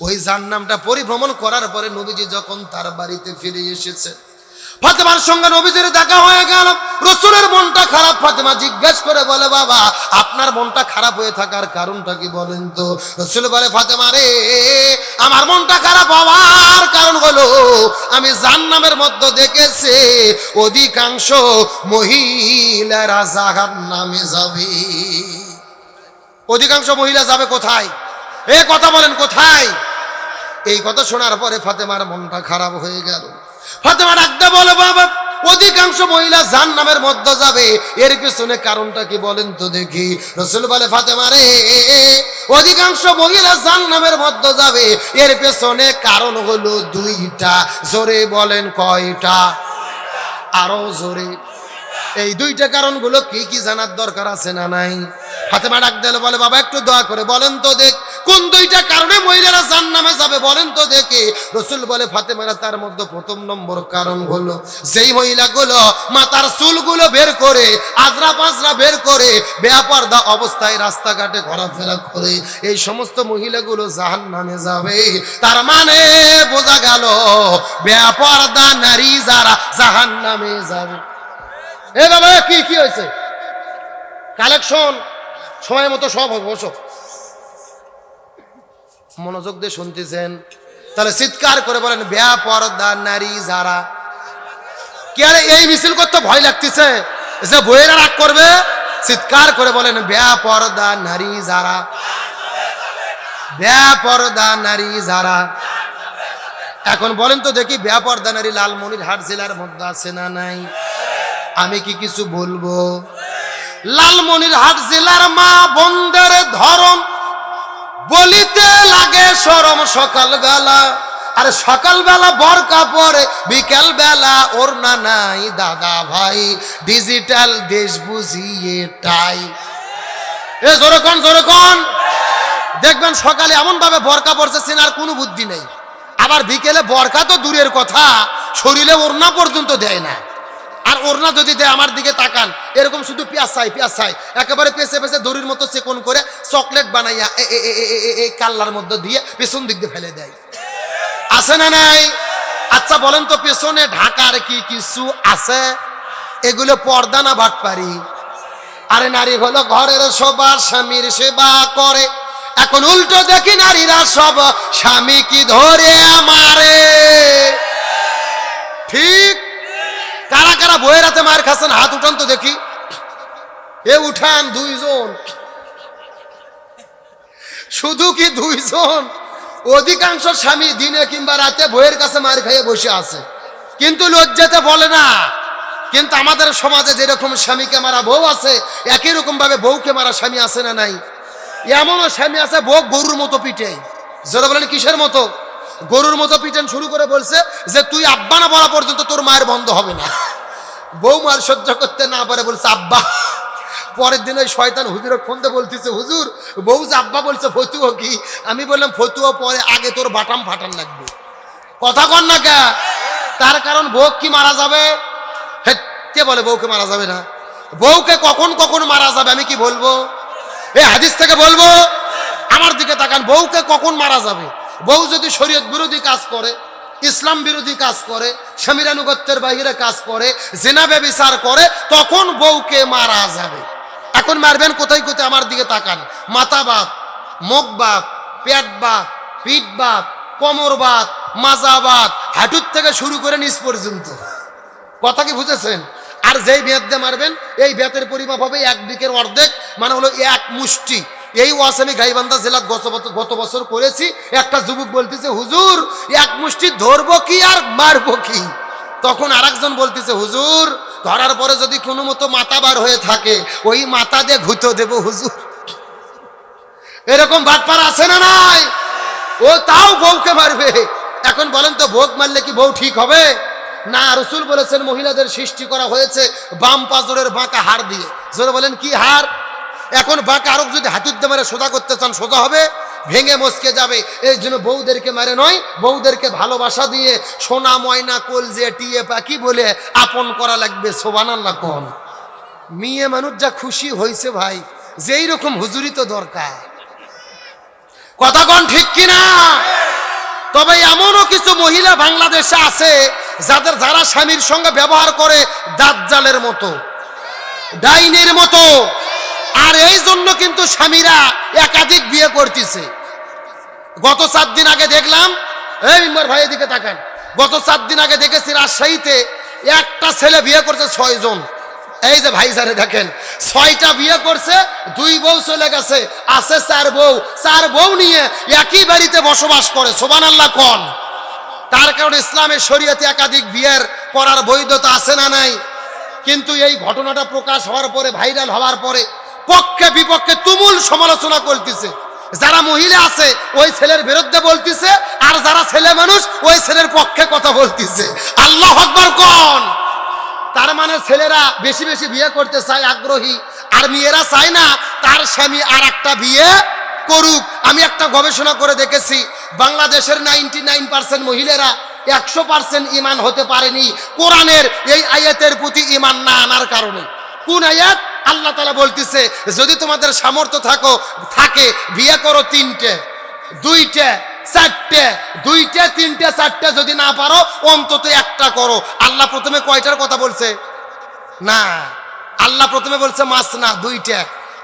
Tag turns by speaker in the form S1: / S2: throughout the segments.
S1: ওই জাহান্নামটা পরিভ্রমণ করার পরে নবীজি যখন তার বাড়িতে ফিরে এসেছে, ফাতেমার সঙ্গে নবীজির দেখা হয়ে গেল। রসুলের মনটা খারাপ, ফাতেমা জিজ্ঞেস করে বলে, বাবা, আপনার মনটা খারাপ হয়ে থাকার কারণটা কি বলেন তো? রসুল বলে, ফাতেমা রে, আমার মনটা খারাপ হওয়ার কারণ হলো, আমি জাহান্নামের মধ্যে দেখেছি, অধিকাংশ মহিলারা জাহান্নামে যাবে। অধিকাংশ মহিলা যাবে কোথায়? এ কথা বলেন, কোথায়? এই কথা শোনার পরে ফাতেমার মনটা খারাপ হয়ে গেল। ফাতেমা ডাকতে বলে, বাবা, অধিকাংশ মহিলা জান নামের মধ্যে যাবে। এর পিছনে কারণটা কি বলেন তো দেখি। রসুল বলে, ফাতেমা অধিকাংশ মহিলা জান নামের মধ্যে যাবে। এর পেছনে কারণ হলো দুইটা। জোরে বলেন কয়টা? আরও জোরে। এই দুইটা কারণগুলো কি কি জানার দরকার আছে না নাই? ফাতেমা ডাক দিলে বলে, বাবা, একটু দোয়া করে বলেন তো দেখ কোন দুইটা কারণে মহিলারা জান্নামে যাবে বলেন তো দেখে। রসুল বলে, ফাতেমারা তার মধ্যে প্রথম নম্বর কারণ হলো সেই মহিলাগুলো মাথার চুলগুলো বের করে আজরা পাজরা বের করে বেপর্দা অবস্থায় রাস্তাঘাটে ঘোরাফেরা করে, এই সমস্ত মহিলাগুলো জাহান নামে যাবে। তার মানে বোঝা গেল বেপর্দা নারী যারা জাহান নামে যাবে। এ বাবা, কি কি হয়েছে? কালেকশন, সময় মতো সব হবে, বসো। মনোযোগ দিয়ে শুনতেছেন। তাহলে চিৎকার করে বলেন, বেয়া পর্দা, নারী যারা। কি আরে এই মিছিল করতে ভয় লাগতেছে? যে বইয়েরা রাগ করবে? চিৎকার করে বলেন, বেয়া পর্দা, নারী যারা। বেয়া পর্দা, নারী যারা। এখন বলেন তো দেখি, বেয়া পর্দা, নারী লালমনিরহাট জেলার মধ্যে আছে না নাই? আমি কি কিছু বলব? লালমনিরহাট জেলার মা বন্ধের ধরম বলিতে লাগে সরম সকালবেলা। আরে সকালবেলা বরকা পরে বিকেল বেলা ওর নাই দাদা ভাই। ডিজিটাল দেশ বুঝিয়ে টাই। এ জোরে কোন দেখবেন সকালে এমন ভাবে বরকা পড়ছে, সেনার কোনো বুদ্ধি নেই। আবার বিকেলে বরকা তো দূরের কথা, শরীরে ওড়না পর্যন্ত দেয় না। আর ওড়না যদি দেয় আমার দিকে তাকান, এরকম শুধু পেঁয়াজ চাই পেঁয়াজ চাই। একেবারে পেঁচে পেঁচে দড়ির মতো চেকন করে চকলেট বানাইয়া এই কাল্লার মধ্যে দিয়ে পেছন দিক দিয়ে ফেলে দেয়। আছে না নাই? আচ্ছা বলেন তো পেছনে ঢাকার কি কিছু আছে? এগুলো পর্দা না বাটপারি আরে, নারী হলো ঘরের সবার স্বামীর সেবা করে। এখন উল্টো দেখি নারীরা সব, স্বামী কি ধরে আমারে? ঠিক কারা কারা বইয়ের হাতে মায়ের খাচ্ছেন হাত উঠান তো দেখি। এ উঠান দুইজন। শুধু কি দুইজন? অধিকাংশ স্বামী দিনে কিংবা রাতে বইয়ের কাছে মার খাইয়ে বসে আছে। কিন্তু লজ্জাতে বলে না। কিন্তু আমাদের সমাজে যেরকম স্বামীকে মারা বউ আছে, একই রকম ভাবে বউকে মারা স্বামী আছে না নাই? এমনও স্বামী আছে বউ গরুর মতো পিঠে। যারা বলেন, কিসের মতো? গরুর মতো পিটেন শুরু করে বলছে যে, তুই আব্বা না বলা পর্যন্ত তোর মায়ের বন্ধ হবে না। বউ মার সহ্য করতে না পারে, বলছে, আব্বা। পরের দিন ওই শয়তান হুজুরের ফোন দিয়ে বলতেছে, হুজুর, বউ যে আব্বা বলছে ফতুও কি? আমি বললাম ফতুও পরে আগে তোর বাটাম ফাটান লাগবে। কথা কর না কে? তার কারণ বউ কি মারা যাবে? কে বলে বউকে মারা যাবে না? বউকে কখন কখন মারা যাবে, আমি কি বলব? এ হাদিস থেকে বলব? আমার দিকে তাকান, বউকে কখন মারা যাবে? বউ যদি শরীয়ত বিরোধী কাজ করে, ইসলাম বিরোধী কাজ করে, স্বামীরানুগত্যের বাহিরে কাজ করে জেনাবে বিচার করে, তখন বউকে মারা যাবে। এখন মারবেন কোথায় কোথায় আমার দিকে তাকান? মাথা বাত মুখ বাত পেট বাত পিঠ বাত কোমর বাত মাজা বাত হাঁটুর থেকে শুরু করে নিচ পর্যন্ত। কথা কি বুঝেছেন? আর যেই বেত দিয়ে মারবেন, এই বেতের পরিমাপ হবে এক দিকের অর্ধেক মানে হলো এক মুষ্টি। এই ওয়াস আমি গাইবান্ধা জেলা গত বছর গত বছর করেছি, একটা যুবক বলতেছে, হুজুর, এক মুষ্টি ধরবো কি আর মারবো কি? তখন আরেকজন বলতেছে, হুজুর, ধরার পরে যদি কোনো মতো মাথা বার হয়ে থাকে, ওই মাথা দিয়ে ঘুতো দেবো, হুজুর। এরকম বাটপার আছে না নাই? ও তাও বউকে মারবে। এখন বলেন তো, ভোগ মারলে কি বউ ঠিক হবে? না, রসুল বলেছেন, মহিলাদের সৃষ্টি করা হয়েছে বাম পাজরের বাঁকা হাড় দিয়ে। জোরে বলেন, কি হাড়? এখন বাঁকা আরব যদি হাতুদ্দে মারে সোজা করতে চান, সোজা হবে, ভেঙে মস্কে যাবে। এই জন্য বউদেরকে মারে নয়, বউদেরকে ভালোবাসা দিয়ে সোনা, ময়না, কলজে, টিয়ে, পাখি বলে আপন করা লাগবে সোবানাল্লা কন। মেয়ে মানুষ যা খুশি হয়েছে ভাই, যেই রকম হুজুরি তো দরকার। কথা কন ঠিক কিনা? তবে এমনও কিছু মহিলা বাংলাদেশে আছে, যাদের যারা স্বামীর সঙ্গে ব্যবহার করে দাজ্জালের মতো, ডাইনের মতো আর এই জন্য কিন্তু স্বামীরা একাধিক বিয়ে করতেছে। গত সাত দিন আগে দেখলাম, এই মিম্বর ভাই এদিকে তাকান। গত সাত দিন আগে দেখেছি রাজশাহীতে একটা ছেলে বিয়ে করছে ছয় জন। এই যে ভাই জানে দেখেন, ছয়টা বিয়ে করছে, দুই বউ চলে গেছে, আছে চার বউ। চার বউ নিয়ে একই বাড়িতে বসবাস করে সোবান আল্লাহ কন। তার কারণে ইসলামের শরীয়তে একাধিক বিয়ের করার বৈধতা আছে না নাই। কিন্তু এই ঘটনাটা প্রকাশ হওয়ার পরে, ভাইরাল হওয়ার পরে পক্ষে বিপক্ষে তুমুল সমালোচনা করতেছে। যারা মহিলা আছে, ওই ছেলের বিরুদ্ধে বলতেছে, আর যারা ছেলে মানুষ, ওই ছেলের পক্ষে কথা বলতেছে। আল্লাহ আকবর কোন? তার মানে ছেলেরা বেশি বেশি বিয়ে করতে চায় আগ্রহী, আর মেয়েরা চায় না, তার স্বামী আর একটা বিয়ে করুক। আমি একটা গবেষণা করে দেখেছি, বাংলাদেশের নাইনটি নাইন পার্সেন্ট মহিলারা একশো পার্সেন্ট ইমান হতে পারেনি। কোরআনের এই আয়াতের প্রতি ইমান না আনার কারণে। কোন আয়াত? আল্লাহ তালা বলতেছে, যদি তোমাদের সামর্থ্য থাকো, থাকে, বিয়ে করো তিনটে, দুইটে, চারটে, দুইটে, তিনটে, চারটে যদি না পারো, অন্তত একটা করো। আল্লাহ প্রথমে কয়টার কথা বলছে? না, আল্লাহ প্রথমে বলছে মাছ না দুইটে,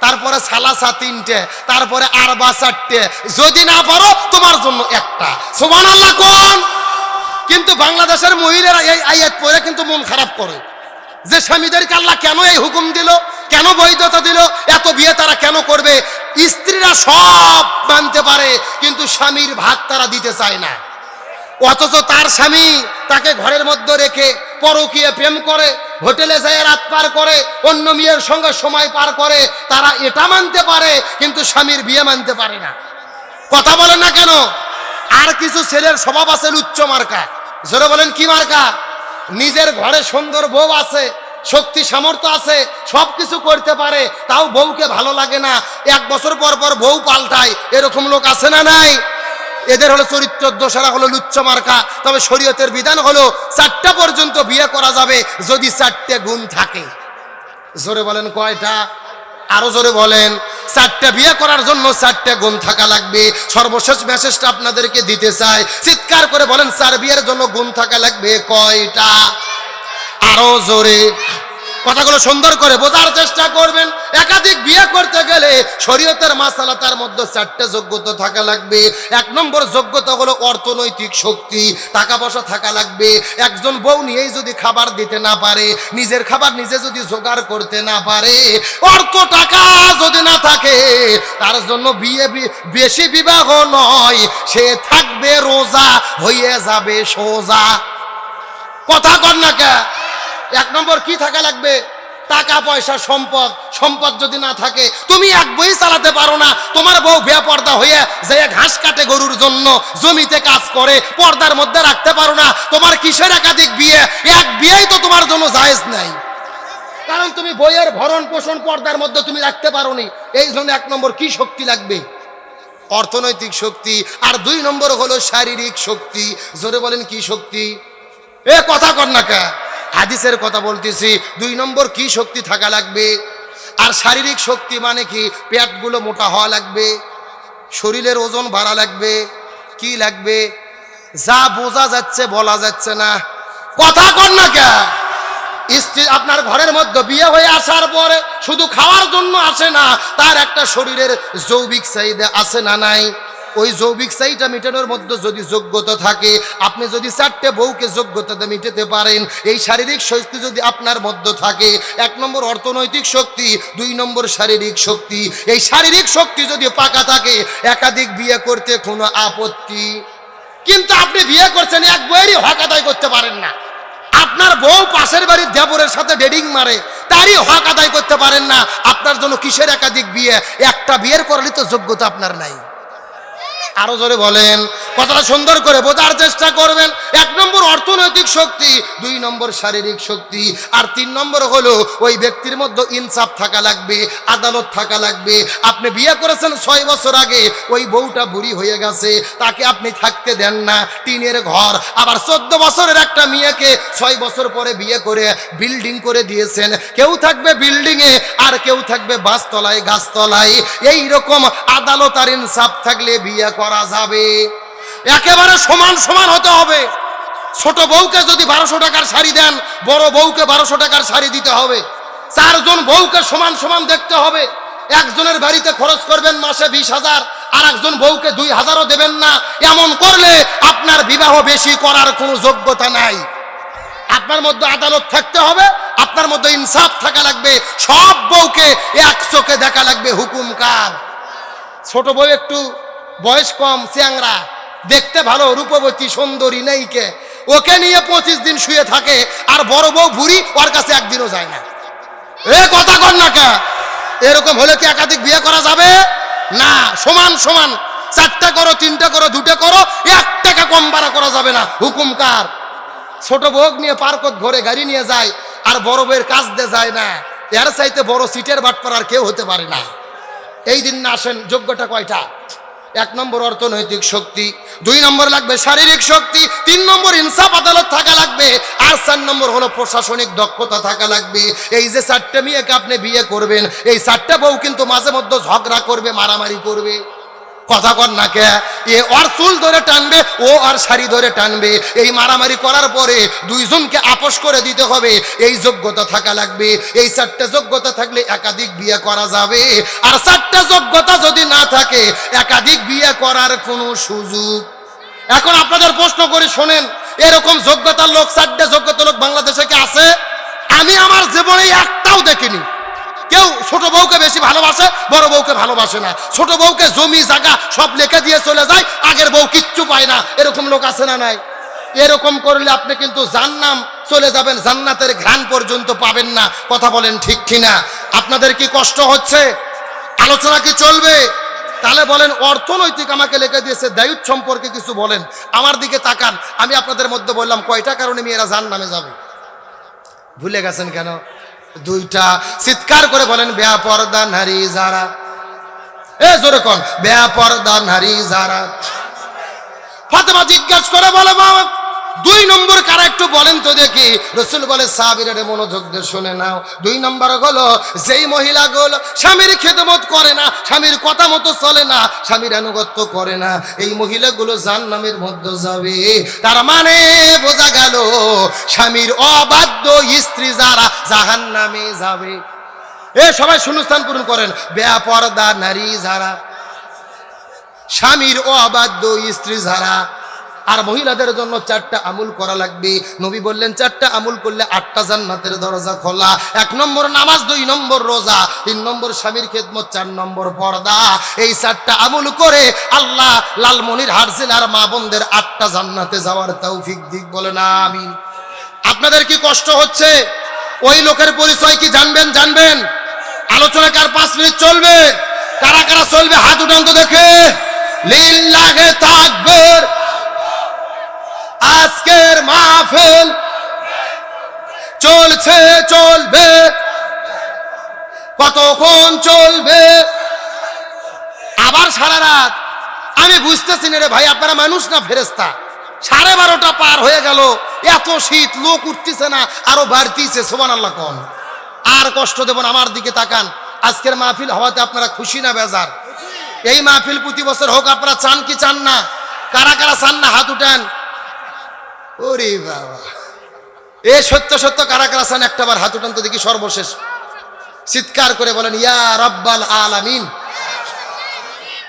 S1: তারপরে সালাসা, তিনটে, তারপরে আরবা, চারটে, যদি না পারো, তোমার জন্য একটা। সোমান আল্লাহ কোন কিন্তু বাংলাদেশের মহিলারা এই আয়াত পরে কিন্তু মন খারাপ করে। যে স্বামীদেরকে আল্লাহ কেন এই হুকুম দিল, কেন বৈধতা দিল, এত বিয়ে তারা কেন করবে? স্ত্রীরা সব মানতে পারে, কিন্তু স্বামীর ভাগ তারা দিতে চায় না। অথচ তার স্বামী তাকে ঘরের মধ্যে রেখে পরকীয় প্রেম করে, হোটেলে যায়, রাত পার করে, অন্য মেয়ের সঙ্গে সময় পার করে, তারা এটা মানতে পারে, কিন্তু স্বামীর বিয়ে মানতে পারে না। কথা বলেন না কেন? আর কিছু ছেলের স্বভাব আছে উচ্চ মার্কা। জোরে বলেন, কি মার্কা? নিজের ঘরে সুন্দর বউ আছে, শক্তি, সামর্থ্য আছে সব কিছু করতে পারে, তাও বউকে ভালো লাগে না। এক বছর পর পর বউ পাল্টায়, এরকম লোক আছে না নাই? এদের হলো চরিত্র দোষারা হলো লুচ্চ মার্কা। তবে শরীয়তের বিধান হলো চারটা পর্যন্ত বিয়ে করা যাবে যদি চারটে গুণ থাকে। জোরে বলেন কয়টা? আরও জোরে বলেন। চারটে বিয়ে করার জন্য চারটা গুণ থাকা লাগবে। সর্বশেষ মেসেজটা আপনাদেরকে দিতে চাই। চিৎকার করে বলেন চার বিয়ের জন্য গুণ থাকা লাগবে। কয়টা? আরও জোরে। কথাগুলো সুন্দর করে বোঝার চেষ্টা করবেন। একাধিক বিয়ে করতে গেলে শরীয়তের মাসালা তার মধ্যে চারটে যোগ্যতা থাকা লাগবে। এক নম্বর যোগ্যতা হলো অর্থনৈতিক শক্তি, টাকা পয়সা থাকা লাগবে। একজন বউ নিয়েই যদি খাবার দিতে না পারে, নিজের খাবার নিজে যদি জোগাড় করতে না পারে, অর্থ টাকা যদি না থাকে, তার জন্য বিয়ে বেশি বিবাহ নয়, সে থাকবে রোজা হয়ে যাবে সোজা। কথা কর না কে? এক নম্বর কি থাকা লাগবে? টাকা, পয়সা, সম্পদ। সম্পদ যদি না থাকে, তুমি এক বই চালাতে পারো না। তোমার বউ বেপর্দা হয়ে যে ঘাস কাটে গরুর জন্য, জমিতে কাজ করে, পর্দার মধ্যে রাখতে পারো না। তোমার কিসের একাধিক বিয়ে? এক বিয়েই তো তোমার জন্য জায়েজ নাই। কারণ তুমি বইয়ের ভরণ পোষণ পর্দার মধ্যে তুমি রাখতে পারো নি এই জন্য এক নম্বর কি শক্তি লাগবে? অর্থনৈতিক শক্তি। আর দুই নম্বর হলো শারীরিক শক্তি। জোরে বলেন কি শক্তি? এ কথা কর না কা? হাদিসের কথা বলতেছি, দুই নম্বর কি শক্তি থাকা লাগবে? আর শারীরিক শক্তি মানে কি? পেটগুলো মোটা হওয়া লাগবে, শরীরের ওজন বাড়া লাগবে, কি লাগবে? যা বোঝা যাচ্ছে, বলা যাচ্ছে না। কথা কর না কে? স্ত্রী আপনার ঘরের মধ্যে বিয়ে হয়ে আসার পরে শুধু খাওয়ার জন্য আসে না, তার একটা শরীরের জৈবিক চাহিদা আছে না নাই? ওই জৈবিক চাহিদা মেটানোর মধ্যে যদি যোগ্যতা থাকে, আপনি যদি চারটে বউকে যোগ্যতাতে মিটাতে পারেন, এই শারীরিক শক্তি যদি আপনার মধ্যে থাকে, এক নম্বর অর্থনৈতিক শক্তি, দুই নম্বর শারীরিক শক্তি। এই শারীরিক শক্তি যদি পাকা থাকে, একাধিক বিয়ে করতে কোনো আপত্তি। কিন্তু আপনি বিয়ে করছেন, এক বইয়েরই হক আদায় করতে পারেন না। আপনার বউ পাশের বাড়ির দেবরের সাথে ডেডিং মারে, তারই হক আদায় করতে পারেন না। আপনার জন্য কিসের একাধিক বিয়ে? একটা বিয়ের করলে তো যোগ্যতা আপনার নাই। আরও জোরে বলেন কথাটা সুন্দর করে বোঝার চেষ্টা করবেন। এক নম্বর অর্থনৈতিক শক্তি, দুই নম্বর শারীরিক শক্তি, আর তিন নম্বর হলো ওই ব্যক্তির মধ্যে ইনসাফ থাকা লাগবে, আদালত থাকা লাগবে। আপনি বিয়ে করেছেন ছয় বছর আগে, ওই বউটা বুড়ি হয়ে গেছে, তাকে আপনি থাকতে দেন না, টিনের ঘর। আবার চোদ্দ বছরের একটা মেয়েকে ছয় বছর পরে বিয়ে করে বিল্ডিং করে দিয়েছেন। কেউ থাকবে বিল্ডিংয়ে, আর কেউ থাকবে বাসতলায়, গাছতলায়। এই রকম আদালত আর ইনসাফ থাকলে বিয়ে করা যাবে। একেবারে সমান সমান হতে হবে। ছোট বউকে যদি বারোশো টাকার শাড়ি দেন, বড় বউকে বারোশো টাকার শাড়ি দিতে হবে। চারজন বউকে সমান সমান দেখতে হবে। একজনের বাড়িতে খরচ করবেন মাসে বিশ হাজার আর একজন বউকে দুই হাজারও দেবেন না। এমন করলে আপনার বিবাহ বেশি করার কোনো যোগ্যতা নাই। আপনার মধ্যে আদালত থাকতে হবে, আপনার মধ্যে ইনসাফ থাকা লাগবে, সব বউকে এক চোখে দেখা লাগবে হুকুম কার ছোট বউ একটু বয়স কম, চ্যাংরা। দেখতে ভালো, রূপবতী সুন্দরী নেইকে ওকে নিয়ে পঁচিশ দিন শুয়ে থাকে, আর বড় বউ ভুরি ওর কাছে একদিনও যায় না। এ কথা কর না কে? এরকম হলে কি একাধিক বিয়ে করা যাবে? না, সমান সমান। চারটা করো, তিনটা করো, দুটা করো এক টাকা কম বাড়া করা যাবে না। হুকুম কার? ছোট বউক নিয়ে পার্কত ঘরে গাড়ি নিয়ে যায়, আর বড় বউয়ের কাজ দিয়ে যায় না। এর চাইতে বড় সিটের বাটপার আর কেউ হতে পারে না। এই দিন না আসেন যোগ্যটা কয়টা? এক নম্বর অর্থনৈতিক শক্তি, দুই নম্বর লাগবে শারীরিক শক্তি, তিন নম্বর ইনসাফ আদালত থাকা লাগবে, আর চার নম্বর হলো প্রশাসনিক দক্ষতা থাকা লাগবে। এই যে চারটে মেয়েকে আপনি বিয়ে করবেন, এই চারটে বউ কিন্তু মাঝে মধ্যে ঝগড়া করবে, মারামারি করবে। কথা কর না কে? এ ওর চুল ধরে টানবে, ও আর শাড়ি ধরে টানবে। এই মারামারি করার পরে দুইজনকে আপোষ করে দিতে হবে। এই যোগ্যতা থাকা লাগবে। এই চারটে যোগ্যতা থাকলে একাধিক বিয়ে করা যাবে। আর চারটে যোগ্যতা যদি না থাকে, একাধিক বিয়ে করার কোনো সুযোগ। এখন আপনাদের প্রশ্ন করে শোনেন, এরকম যোগ্যতার লোক, চারটে যোগ্যতা লোক বাংলাদেশে কি আছে? আমি আমার জীবনে একটাও দেখিনি। কেউ ছোট বউকে বেশি ভালোবাসে, বড় বউকে ভালোবাসে না। ছোট বউকে জমি, জায়গা সব লেখে দিয়ে চলে যায়, আগের বউ কিচ্ছু পায় না। এরকম লোক আছে না নাই? এরকম করলে আপনি কিন্তু জান্নাম চলে যাবেন, জান্নাতের ঘ্রাণ পর্যন্ত পাবেন না। কথা বলেন ঠিক কিনা? আপনাদের কি কষ্ট হচ্ছে? আলোচনা কি চলবে? তাহলে বলেন, অর্থনৈতিক আমাকে লিখে দিয়েছে দায়িত্ব সম্পর্কে কিছু বলেন। আমার দিকে তাকান। আমি আপনাদের মধ্যে বললাম, কয়টা কারণে মেয়েরা জান নামে যাবে? ভুলে গেছেন কেন? দুইটা চিৎকার করে বলেন, বেয়া পর্দা নারী যারা। এ জোরে কন, বেয়া পর্দা নারী যারা। ফাতেমা জিজ্ঞাসা করে বলে বাবা দুই নম্বর কারা একটু বলেন তো দেখি। রসুল বলে সাবিরের মনোযোগ দিয়ে শুনে নাও। দুই নম্বর হলো, যেই মহিলাগুলো স্বামীর খেদমত করে না, স্বামীর কথা মতো চলে না, স্বামীর আনুগত্য করে না, এই মহিলাগুলো জাহান্নামের মধ্যে যাবে। তার মানে বোঝা গেল, স্বামীর অবাধ্য স্ত্রী যারা জাহান্নামে যাবে। এ সবাই শূন্যস্থান পূরণ করেন। বেপরদা নারী যারা, স্বামীর অবাধ্য স্ত্রী যারা আর মহিলাদের জন্য চারটা আমুল করা লাগবে। নবী বললেন, চারটা আমুল করলে আটটা জান্নাতের দরজা খোলা। এক নম্বর নামাজ, দুই নম্বর রোজা, তিন নম্বর স্বামীর খেদমত, চার নম্বর পর্দা। এই চারটা আমুল করে আল্লাহ লালমনির হারসিল আর মা বোনদের আটটা জান্নাতে যাওয়ার তৌফিক দিক বলে না আমিন। আপনাদের কি কষ্ট হচ্ছে? ওই লোকের পরিচয় কি জানবেন? জানবেন। আলোচনা কার পাঁচ মিনিট চলবে? কারা কারা চলবে? হাত উঠান তো দেখে। লীল লাগে তাকবীর। আজকের মাহফিল চলছে, চলবে। কতক্ষণ চলবে? আবার সারা রাত। আমি বুঝতেছি না রে ভাই, আপনারা মানুষ না ফেরেস্তা সাড়ে বারোটা পার হয়ে গেল। এত শীত, লোক উঠতেছে না, আরও বাড়তিছে সোমান আল্লাহ কন। আর কষ্ট দেব না, আমার দিকে তাকান। আজকের মাহফিল হওয়াতে আপনারা খুশি না বেজার? এই মাহফিল প্রতি বছর হোক, আপনারা চান কি চান না? কারা কারা চান না হাত উঠান? ওরে বাবা। এ সত্য সত্য কারা কারা চান একটাবার হাত উঠান তো দেখি সর্বশেষ। চিৎকার করে বলেন, ইয়া রব্বাল আলামিন।